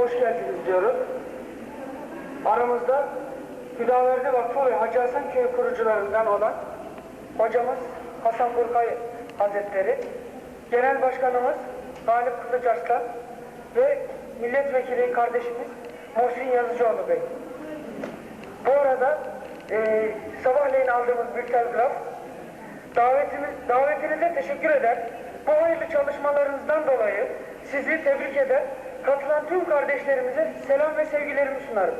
hoş geldiniz diyorum. Aramızda Hüdaverdi Vakfı ve Hacı Hasan Köyü kurucularından olan hocamız Hasan Burkay Hazretleri, Genel Başkanımız Galip Kılıçarslan ve Milletvekili kardeşimiz Muhsin Yazıcıoğlu Bey. Bu arada e, sabahleyin aldığımız bir telgraf davetimiz, davetinize teşekkür eder. Bu hayırlı çalışmalarınızdan dolayı sizi tebrik eder. Katılan tüm kardeşlerimize selam ve sevgilerimi sunarım.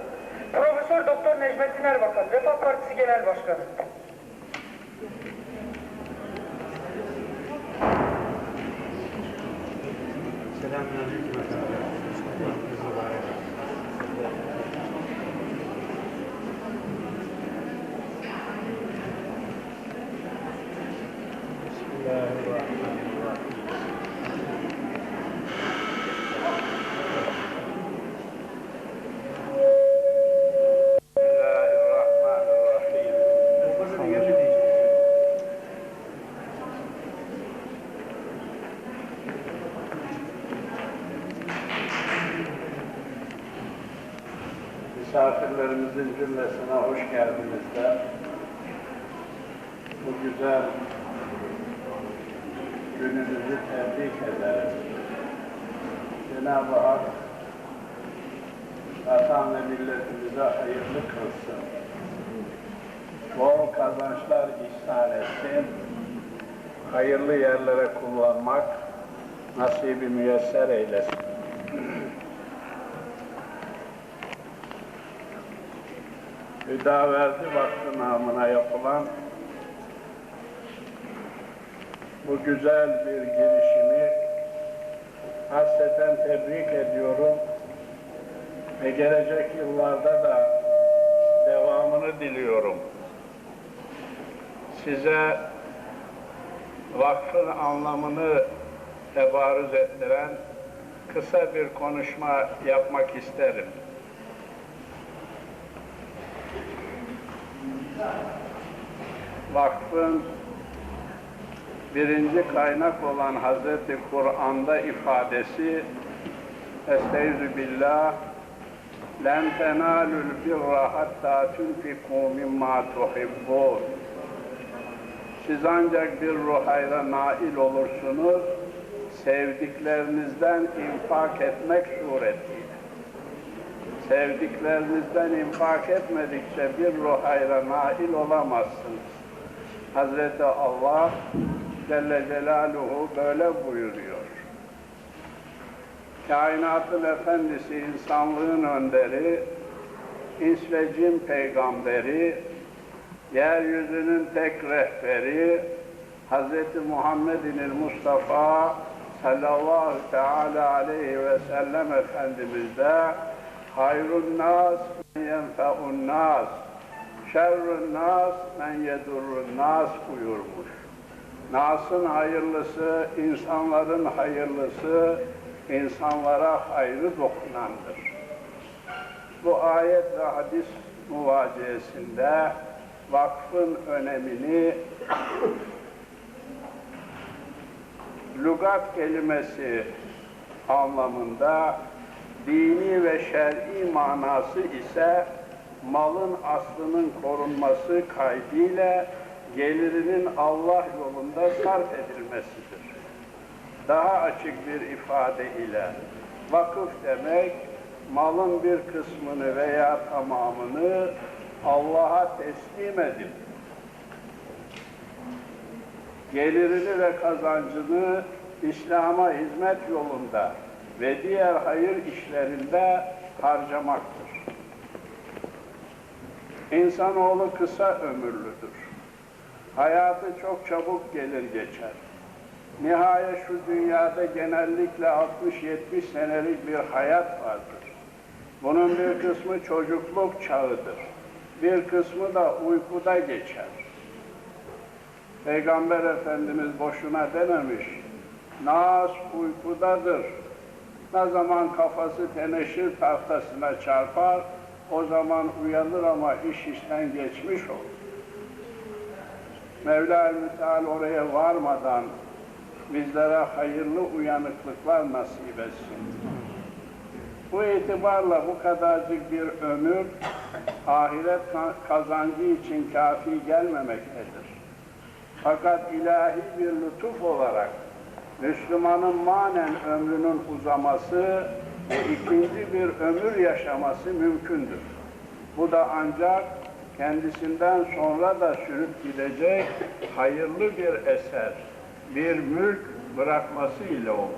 Profesör Doktor Necmettin Erbakan, Refah Partisi Genel Başkanı. Selamünaleyküm. Bismillahirrahmanirrahim. Misafirlerimizin cümlesine hoş geldiniz de bu güzel gününüzü tebrik ederim. Cenab-ı Hak vatan ve milletimize hayırlı kılsın. Bol kazançlar ihsan etsin. Hayırlı yerlere kullanmak nasibi müyesser eylesin. Hüdaverdi Vakfı namına yapılan bu güzel bir girişimi hasreten tebrik ediyorum ve gelecek yıllarda da devamını diliyorum. Size vakfın anlamını tebarüz ettiren kısa bir konuşma yapmak isterim. Vakfın birinci kaynak olan Hazreti Kur'an'da ifadesi Estaizu billah Len tenalul birra hatta tunfiku mimma tuhibbun Siz ancak bir ruhayra nail olursunuz sevdiklerinizden infak etmek suretiyle. Sevdiklerinizden infak etmedikçe bir ruhayra nail olamazsınız. Hazreti Allah Celle Celaluhu böyle buyuruyor. Kainatın efendisi, insanlığın önderi, ins ve cin peygamberi, yeryüzünün tek rehberi, Hz. Muhammed'in Mustafa sallallahu teala aleyhi ve sellem Efendimiz de hayrun nas men yenfe'un nas şerrun nas men yedurrun nas buyurmuş. Nas'ın hayırlısı, insanların hayırlısı, insanlara hayrı dokunandır. Bu ayet ve hadis muvaciyesinde vakfın önemini lügat kelimesi anlamında dini ve şer'i manası ise malın aslının korunması kaydıyla gelirinin Allah yolunda sarf edilmesidir. Daha açık bir ifade ile vakıf demek malın bir kısmını veya tamamını Allah'a teslim edip gelirini ve kazancını İslam'a hizmet yolunda ve diğer hayır işlerinde harcamaktır. İnsanoğlu kısa ömürlüdür. Hayatı çok çabuk gelir geçer. Nihayet şu dünyada genellikle 60-70 senelik bir hayat vardır. Bunun bir kısmı çocukluk çağıdır. Bir kısmı da uykuda geçer. Peygamber Efendimiz boşuna dememiş. Nas uykudadır. Ne zaman kafası teneşir tahtasına çarpar, o zaman uyanır ama iş işten geçmiş olur. Mevla-i Müteal oraya varmadan bizlere hayırlı uyanıklıklar nasip etsin. Bu itibarla bu kadarcık bir ömür ahiret ka- kazancı için kafi gelmemektedir. Fakat ilahi bir lütuf olarak Müslümanın manen ömrünün uzaması ve ikinci bir ömür yaşaması mümkündür. Bu da ancak kendisinden sonra da sürüp gidecek hayırlı bir eser, bir mülk bırakması ile olur.